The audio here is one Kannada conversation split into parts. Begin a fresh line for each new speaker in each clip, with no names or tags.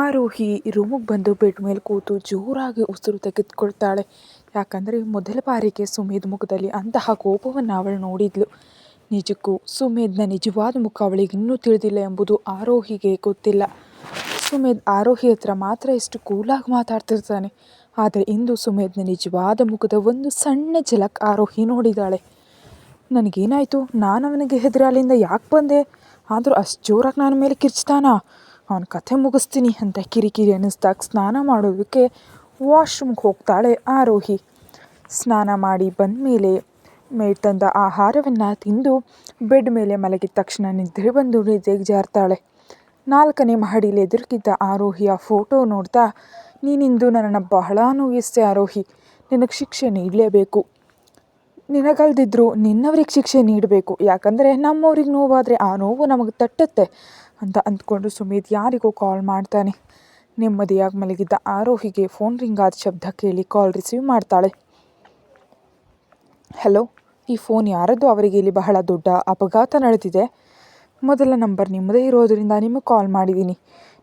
ಆರೋಹಿ ರೂಮಿಗೆ ಬಂದು ಬೆಡ್ ಮೇಲೆ ಕೂತು ಜೋರಾಗಿ ಉಸಿರು ತೆಗೆದುಕೊಳ್ತಾಳೆ. ಯಾಕಂದರೆ ಮೊದಲ ಬಾರಿಗೆ ಸುಮೇಧ್ ಮುಖದಲ್ಲಿ ಅಂತಹ ಕೋಪವನ್ನು ಅವಳು ನೋಡಿದ್ಲು. ನಿಜಕ್ಕೂ ಸುಮೇಧ್ನ ನಿಜವಾದ ಮುಖ ಅವಳಿಗೆ ಇನ್ನೂ ತಿಳಿದಿಲ್ಲ ಎಂಬುದು ಆರೋಹಿಗೆ ಗೊತ್ತಿಲ್ಲ. ಸುಮೇಧ್ ಆರೋಹಿ ಹತ್ರ ಮಾತ್ರ ಎಷ್ಟು ಕೂಲಾಗಿ ಮಾತಾಡ್ತಿರ್ತಾನೆ. ಆದರೆ ಇಂದು ಸುಮೇಧ್ನ ನಿಜವಾದ ಮುಖದ ಒಂದು ಸಣ್ಣ ಝಲಕ್ ಆರೋಹಿ ನೋಡಿದಾಳೆ. ನನಗೇನಾಯಿತು? ನಾನು ಅವನಿಗೆ ಹೆದರಿ ಅಲ್ಲಿಂದ ಯಾಕೆ ಬಂದೆ? ಆದರೂ ಅಷ್ಟು ಜೋರಾಗಿ ನನ್ನ ಮೇಲೆ ಕಿರ್ಚ್ತಾನ? ಅವನ ಕಥೆ ಮುಗಿಸ್ತೀನಿ ಅಂತ ಕಿರಿಕಿರಿ ಅನ್ನಿಸ್ದಾಗ ಸ್ನಾನ ಮಾಡೋದಕ್ಕೆ ವಾಶ್ರೂಮ್ಗೆ ಹೋಗ್ತಾಳೆ ಆರೋಹಿ. ಸ್ನಾನ ಮಾಡಿ ಬಂದಮೇಲೆ ಮೇಡ್ ತಂದ ಆಹಾರವನ್ನು ತಿಂದು ಬೆಡ್ ಮೇಲೆ ಮಲಗಿದ ತಕ್ಷಣ ನಿದ್ರೆ ಬಂದು ನಿದ್ದೆಗೆ ಜಾರ್ತಾಳೆ. ನಾಲ್ಕನೇ ಮಹಡಿಲಿ ಎದುರುಗಿದ್ದ ಆರೋಹಿಯ ಫೋಟೋ ನೋಡ್ತಾ, ನೀನಿಂದು ನನ್ನನ್ನು ಬಹಳ ನೋಯಿಸ್ತೆ ಆರೋಹಿ. ನಿನಗೆ ಶಿಕ್ಷೆ ನೀಡಲೇಬೇಕು. ನಿನಗಲ್ದಿದ್ರು ನಿನ್ನವ್ರಿಗೆ ಶಿಕ್ಷೆ ನೀಡಬೇಕು. ಯಾಕಂದರೆ ನಮ್ಮವ್ರಿಗೆ ನೋವಾದರೆ ಆ ನೋವು ನಮಗೆ ತಟ್ಟುತ್ತೆ. ಅಂತ ಅಂದ್ಕೊಂಡು ಸುಮಿತ್ ಯಾರಿಗೋ ಕಾಲ್ ಮಾಡ್ತಾನೆ. ನೆಮ್ಮದಿಯಾಗಿ ಮಲಗಿದ್ದ ಆರೋಹಿಗೆ ಫೋನ್ ರಿಂಗ್ ಆದ ಶಬ್ದ ಕೇಳಿ ಕಾಲ್ ರಿಸೀವ್ ಮಾಡ್ತಾಳೆ. ಹಲೋ, ಈ ಫೋನ್ ಯಾರದ್ದು? ಅವರಿಗೆ ಇಲ್ಲಿ ಬಹಳ ದೊಡ್ಡ ಅಪಘಾತ ನಡೆದಿದೆ. ಮೊದಲ ನಂಬರ್ ನಿಮ್ಮದೇ ಇರೋದರಿಂದ ನಿಮಗೆ ಕಾಲ್ ಮಾಡಿದ್ದೀನಿ.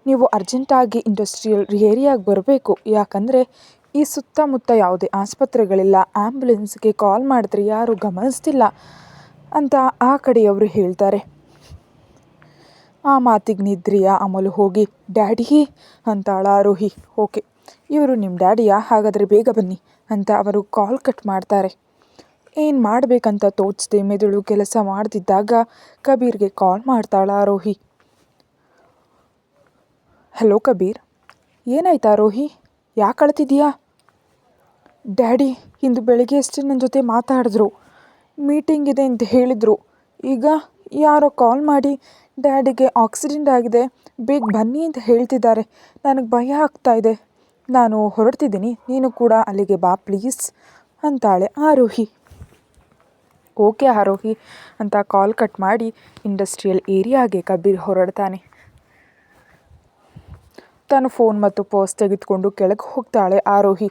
ನೀವು ಅರ್ಜೆಂಟಾಗಿ ಇಂಡಸ್ಟ್ರಿಯಲ್ ಏರಿಯಾಗೆ ಬರಬೇಕು. ಯಾಕಂದರೆ ಈ ಸುತ್ತಮುತ್ತ ಯಾವುದೇ ಆಸ್ಪತ್ರೆಗಳಿಲ್ಲ. ಆ್ಯಂಬುಲೆನ್ಸ್ಗೆ ಕಾಲ್ ಮಾಡಿದ್ರೆ ಯಾರೂ ಗಮನಿಸ್ತಿಲ್ಲ ಅಂತ ಆ ಕಡೆಯವರು ಹೇಳ್ತಾರೆ. ಆ ಮಾತಿಗೆ ನಿದ್ರಿಯ ಅಮಲು ಹೋಗಿ, ಡ್ಯಾಡಿ ಅಂತಾಳ ರೋಹಿ ಓಕೆ, ಇವರು ನಿಮ್ಮ ಡ್ಯಾಡಿಯಾ? ಹಾಗಾದರೆ ಬೇಗ ಬನ್ನಿ ಅಂತ ಅವರು ಕಾಲ್ ಕಟ್ ಮಾಡ್ತಾರೆ. ಏನು ಮಾಡಬೇಕಂತ ತೋಚದೆ, ಮೆದುಳು ಕೆಲಸ ಮಾಡ್ತಿದ್ದಾಗ ಕಬೀರ್ಗೆ ಕಾಲ್ ಮಾಡ್ತಾಳ ರೋಹಿ ಹಲೋ ಕಬೀರ್, ಏನಾಯ್ತಾ ರೋಹಿ ಯಾಕೆ ಅಳ್ತಿದ್ಯಾ ಡ್ಯಾಡಿ, ಇಂದು ಬೆಳಿಗ್ಗೆ ಅಷ್ಟೇ ನನ್ನ ಜೊತೆ ಮಾತಾಡಿದ್ರು. ಮೀಟಿಂಗ್ ಇದೆ ಅಂತ ಹೇಳಿದರು. ಈಗ ಯಾರೋ ಕಾಲ್ ಮಾಡಿ ಡ್ಯಾಡಿಗೆ ಆಕ್ಸಿಡೆಂಟ್ ಆಗಿದೆ. ಬೇಗ ಬನ್ನಿ ಅಂತ ಹೇಳ್ತಿದ್ದಾರೆ. ನನಗೆ ಭಯ ಆಗ್ತಾ ಇದೆ. ನಾನು ಹೊರಡ್ತಿದ್ದೀನಿ. ನೀನು ಕೂಡ ಅಲ್ಲಿಗೆ ಬಾ ಪ್ಲೀಸ್ ಅಂತಾಳೆ ಆರೋಹಿ. ಓಕೆ ಆರೋಹಿ ಅಂತ ಕಾಲ್ ಕಟ್ ಮಾಡಿ ಇಂಡಸ್ಟ್ರಿಯಲ್ ಏರಿಯಾಗೆ ಕಬೀರ್ ಹೊರಡ್ತಾನೆ. ತಾನು ಫೋನ್ ಮತ್ತು ಪರ್ಸ್ ತೆಗೆದುಕೊಂಡು ಕೆಳಗೆ ಹೋಗ್ತಾಳೆ ಆರೋಹಿ.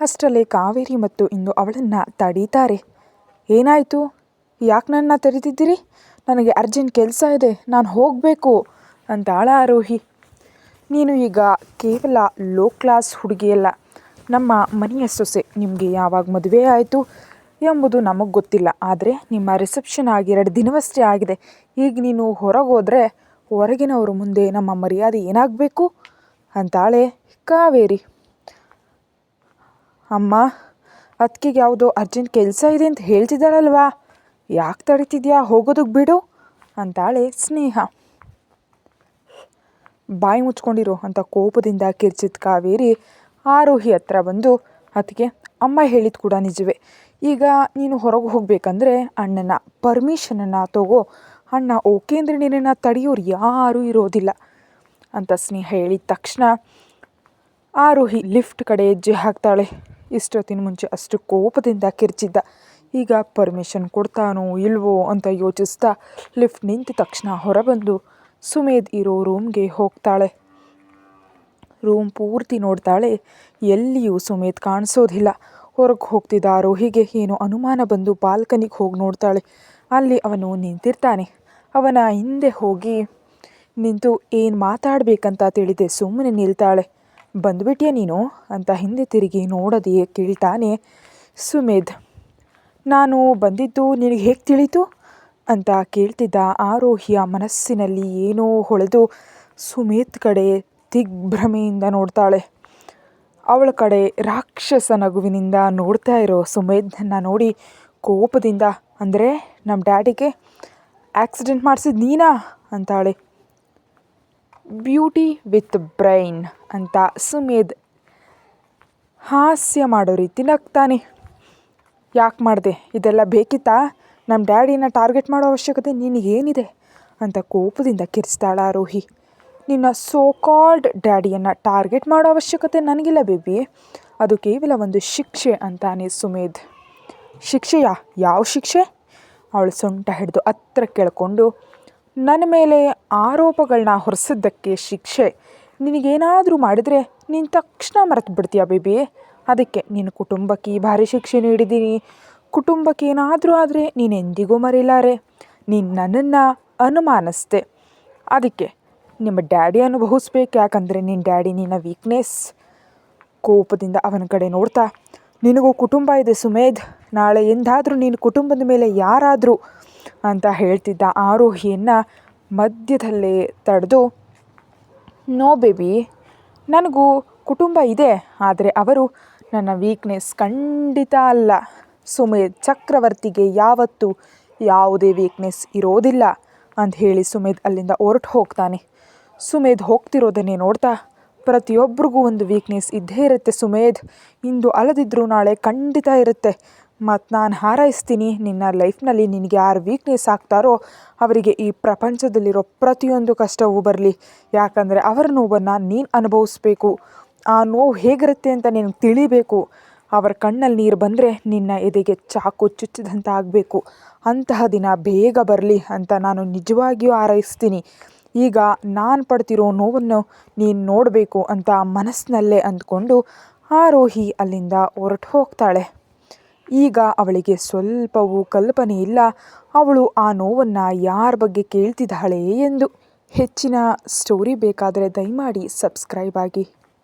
ಅಷ್ಟರಲ್ಲೇ ಕಾವೇರಿ ಮತ್ತು ಇಂದು ಅವಳನ್ನು ತಡೀತಾರೆ. ಏನಾಯಿತು? ಯಾಕೆ ನನ್ನ ತಡೀತಿದ್ದೀರಿ? ನನಗೆ ಅರ್ಜೆಂಟ್ ಕೆಲಸ ಇದೆ, ನಾನು ಹೋಗಬೇಕು ಅಂತಾಳ ಆರೋಹಿ. ನೀನು ಈಗ ಕೇವಲ ಲೋ ಕ್ಲಾಸ್ ಹುಡುಗಿಯಲ್ಲ ನಮ್ಮ ಮನೆಯ ಸೊಸೆ ನಿಮಗೆ ಯಾವಾಗ ಮದುವೆ ಆಯಿತು ಎಂಬುದು ನಮಗೆ ಗೊತ್ತಿಲ್ಲ, ಆದರೆ ನಿಮ್ಮ ರಿಸೆಪ್ಷನ್ ಆಗಿ ಎರಡು ದಿನವಷ್ಟೇ ಆಗಿದೆ, ಈಗ ನೀನು ಹೊರಗೋದ್ರೆ ಹೊರಗಿನವರ ಮುಂದೆ ನಮ್ಮ ಮರ್ಯಾದೆ ಏನಾಗಬೇಕು? ಅಂತಾಳೆ ಕಾವೇರಿ. ಅಮ್ಮ ಅದಕ್ಕೆ ಯಾವುದೋ ಅರ್ಜೆಂಟ್ ಕೆಲಸ ಇದೆ ಅಂತ ಹೇಳ್ತಿದ್ದಾಳಲ್ವಾ? ಯಾಕೆ ತಡೀತಿದ್ಯಾ? ಹೋಗೋದಕ್ಕೆ ಬಿಡು, ಅಂತಾಳೆ ಸ್ನೇಹ. ಬಾಯಿ ಮುಚ್ಕೊಂಡಿರೋ ಅಂತ ಕೋಪದಿಂದ ಕಿರ್ಚಿದ ಕಾವೇರಿ ಆರೋಹಿ ಹತ್ರ ಬಂದು ಅದಕ್ಕೆ ಅಮ್ಮ ಹೇಳಿದ ಕೂಡ ನಿಜವೇ. ಈಗ ನೀನು ಹೊರಗೆ ಹೋಗಬೇಕಂದ್ರೆ ಅಣ್ಣನ ಪರ್ಮಿಷನನ್ನು ತಗೋ. ಅಣ್ಣ ಓಕೆ ಅಂದರೆ ನಿನ್ನನ್ನು ತಡೆಯೋರು ಯಾರೂ ಇರೋದಿಲ್ಲ, ಅಂತ ಸ್ನೇಹ ಹೇಳಿದ ತಕ್ಷಣ ಆರೋಹಿ ಲಿಫ್ಟ್ ಕಡೆ ಹೆಜ್ಜೆ ಹಾಕ್ತಾಳೆ. ಇಷ್ಟೊತ್ತಿನ ಮುಂಚೆ ಅಷ್ಟು ಕೋಪದಿಂದ ಕಿರ್ಚಿದ್ದ. ಈಗ ಪರ್ಮಿಷನ್ ಕೊಡ್ತಾನೋ ಇಲ್ವೋ ಅಂತ ಯೋಚಿಸ್ತಾ ಲಿಫ್ಟ್ ನಿಂತ ತಕ್ಷಣ ಹೊರಬಂದು ಸುಮೇಧ್ ಇರೋ ರೂಮ್ಗೆ ಹೋಗ್ತಾಳೆ. ರೂಮ್ ಪೂರ್ತಿ ನೋಡ್ತಾಳೆ, ಎಲ್ಲಿಯೂ ಸುಮೇಧ್ ಕಾಣಿಸೋದಿಲ್ಲ. ಹೊರಗೆ ಹೋಗ್ತಿದ್ದ ಆರೋಹಿಗೆ ಏನೋ ಅನುಮಾನ ಬಂದು ಬಾಲ್ಕನಿಗೆ ಹೋಗಿ ನೋಡ್ತಾಳೆ. ಅಲ್ಲಿ ಅವನು ನಿಂತಿರ್ತಾನೆ. ಅವನ ಹಿಂದೆ ಹೋಗಿ ನಿಂತು ಏನು ಮಾತಾಡಬೇಕಂತ ತಿಳಿದೆ ಸುಮ್ಮನೆ ನಿಲ್ತಾಳೆ. ಬಂದ್ಬಿಟ್ಯಾ ನೀನು? ಅಂತ ಹಿಂದೆ ತಿರುಗಿ ನೋಡದೆಯೇ ಕೇಳ್ತಾನೆ ಸುಮೇಧ್. ನಾನು ಬಂದಿದ್ದು ನಿನಗೆ ಹೇಗೆ ತಿಳಿತು ಅಂತ ಕೇಳ್ತಿದ್ದ ಆರೋಹಿಯ ಮನಸ್ಸಿನಲ್ಲಿ ಏನೋ ಹೊಳೆದು ಸುಮೇತ್ ಕಡೆ ದಿಗ್ಭ್ರಮೆಯಿಂದ ನೋಡ್ತಾಳೆ. ಅವಳ ಕಡೆ ರಾಕ್ಷಸ ನಗುವಿನಿಂದ ನೋಡ್ತಾ ಇರೋ ಸುಮೇಧನ್ನ ನೋಡಿ ಕೋಪದಿಂದ, ಅಂದರೆ ನಮ್ಮ ಡ್ಯಾಡಿಗೆ ಆಕ್ಸಿಡೆಂಟ್ ಮಾಡಿಸಿದ ನೀನಾ? ಅಂತಾಳೆ. ಬ್ಯೂಟಿ ವಿತ್ ಬ್ರೈನ್, ಅಂತ ಸುಮೇಧ್ ಹಾಸ್ಯ ಮಾಡೋ ರೀತಿ ನಗ್ತಾನೆ. ಯಾಕೆ ಮಾಡಿದೆ? ಇದೆಲ್ಲ ಬೇಕಿತ್ತಾ? ನಮ್ಮ ಡ್ಯಾಡಿನ ಟಾರ್ಗೆಟ್ ಮಾಡೋ ಅವಶ್ಯಕತೆ ನಿನಗೇನಿದೆ ಅಂತ ಕೋಪದಿಂದ ಕಿರಿಸ್ತಾಳ ರೋಹಿ. ನಿನ್ನ ಸೋ ಕಾಲ್ಡ್ ಡ್ಯಾಡಿಯನ್ನು ಟಾರ್ಗೆಟ್ ಮಾಡೋ ಅವಶ್ಯಕತೆ ನನಗಿಲ್ಲ ಬೇಬಿ. ಅದು ಕೇವಲ ಒಂದು ಶಿಕ್ಷೆ ಅಂತಾನೆ ಸುಮೇಧ್. ಶಿಕ್ಷೆಯಾ? ಯಾವ ಶಿಕ್ಷೆ? ಅವಳು ಸೊಂಟ ಹಿಡಿದು ಹತ್ರ ಕೇಳಿಕೊಂಡು, ನನ್ನ ಮೇಲೆ ಆರೋಪಗಳನ್ನ ಹೊರಿಸಿದ್ದಕ್ಕೆ ಶಿಕ್ಷೆ. ನಿನಗೇನಾದರೂ ಮಾಡಿದರೆ ನೀನು ತಕ್ಷಣ ಮರೆತು ಬಿಡ್ತೀಯ ಬೇಬಿ? ಅದಕ್ಕೆ ನಿನ್ನ ಕುಟುಂಬಕ್ಕೆ ಈ ಭಾರಿ ಶಿಕ್ಷೆ ನೀಡಿದ್ದೀನಿ. ಕುಟುಂಬಕ್ಕೆ ಏನಾದರೂ ಆದರೆ ನೀನು ಎಂದಿಗೂ ಮರೀಲಾರೆ. ನೀನು ನನ್ನನ್ನು ಅನುಮಾನಿಸ್ದೆ. ಅದಕ್ಕೆ ನಿಮ್ಮ ಡ್ಯಾಡಿ ಅನುಭವಿಸ್ಬೇಕು. ಯಾಕಂದರೆ ನಿನ್ನ ಡ್ಯಾಡಿ ನಿನ್ನ ವೀಕ್ನೆಸ್ ಕೋಪದಿಂದ ಅವನ ಕಡೆ ನೋಡ್ತಾ, ನಿನಗೂ ಕುಟುಂಬ ಇದೆ ಸುಮೇಧ್. ನಾಳೆ ಎಂದಾದರೂ ನೀನು ಕುಟುಂಬದ ಮೇಲೆ ಯಾರಾದರೂ ಅಂತ ಹೇಳ್ತಿದ್ದ ಆರೋಹಿಯನ್ನು ಮಧ್ಯದಲ್ಲೇ ತಡೆದು, ನೋ ಬೇಬಿ, ನನಗೂ ಕುಟುಂಬ ಇದೆ. ಆದರೆ ಅವರು ನನ್ನ ವೀಕ್ನೆಸ್ ಖಂಡಿತ ಅಲ್ಲ. ಸುಮೇಧ್ ಚಕ್ರವರ್ತಿಗೆ ಯಾವತ್ತೂ ಯಾವುದೇ ವೀಕ್ನೆಸ್ ಇರೋದಿಲ್ಲ ಅಂತ ಹೇಳಿ ಸುಮೇಧ್ ಅಲ್ಲಿಂದ ಹೊರಟು ಹೋಗ್ತಾನೆ. ಸುಮೇಧ್ ಹೋಗ್ತಿರೋದನ್ನೇ ನೋಡ್ತಾ ಪ್ರತಿಯೊಬ್ಬರಿಗೂ ಒಂದು ವೀಕ್ನೆಸ್ ಇದ್ದೇ ಇರುತ್ತೆ ಸುಮೇಧ್ ಇಂದು ಅಲ್ಲದಿದ್ದರೂ ನಾಳೆ ಖಂಡಿತ ಇರುತ್ತೆ. ಮತ್ತು ನಾನು ಹಾರೈಸ್ತೀನಿ ನಿನ್ನ ಲೈಫ್ನಲ್ಲಿ ನಿನಗೆ ಯಾರು ವೀಕ್ನೆಸ್ ಆಗ್ತಾರೋ ಅವರಿಗೆ ಈ ಪ್ರಪಂಚದಲ್ಲಿರೋ ಪ್ರತಿಯೊಂದು ಕಷ್ಟವೂ ಬರಲಿ. ಯಾಕಂದರೆ ಅವರ ನೋವನ್ನು ನೀನು ಅನುಭವಿಸ್ಬೇಕು. ಆ ನೋವು ಹೇಗಿರುತ್ತೆ ಅಂತ ನಿನಗೆ ತಿಳಿಬೇಕು. ಅವರ ಕಣ್ಣಲ್ಲಿ ನೀರು ಬಂದರೆ ನಿನ್ನ ಎದೆಗೆ ಚಾಕು ಚುಚ್ಚಿದಂತ ಆಗಬೇಕು. ಅಂತಹ ದಿನ ಬೇಗ ಬರಲಿ ಅಂತ ನಾನು ನಿಜವಾಗಿಯೂ ಆರೈಸ್ತೀನಿ ಈಗ ನಾನು ಪಡ್ತಿರೋ ನೋವನ್ನು ನೀನು ನೋಡಬೇಕು ಅಂತ ಮನಸ್ಸಿನಲ್ಲೇ ಅಂದ್ಕೊಂಡು ಆರೋಹಿ ಅಲ್ಲಿಂದ ಹೊರಟು ಹೋಗ್ತಾಳೆ. ಈಗ ಅವಳಿಗೆ ಸ್ವಲ್ಪವೂ ಕಲ್ಪನೆ ಇಲ್ಲ. ಅವಳು ಆ ನೋವನ್ನು ಯಾರ ಬಗ್ಗೆ ಕೇಳ್ತಿದ್ದಾಳೆ ಎಂದು. ಹೆಚ್ಚಿನ ಸ್ಟೋರಿ ಬೇಕಾದರೆ ದಯಮಾಡಿ ಸಬ್ಸ್ಕ್ರೈಬ್ ಆಗಿ.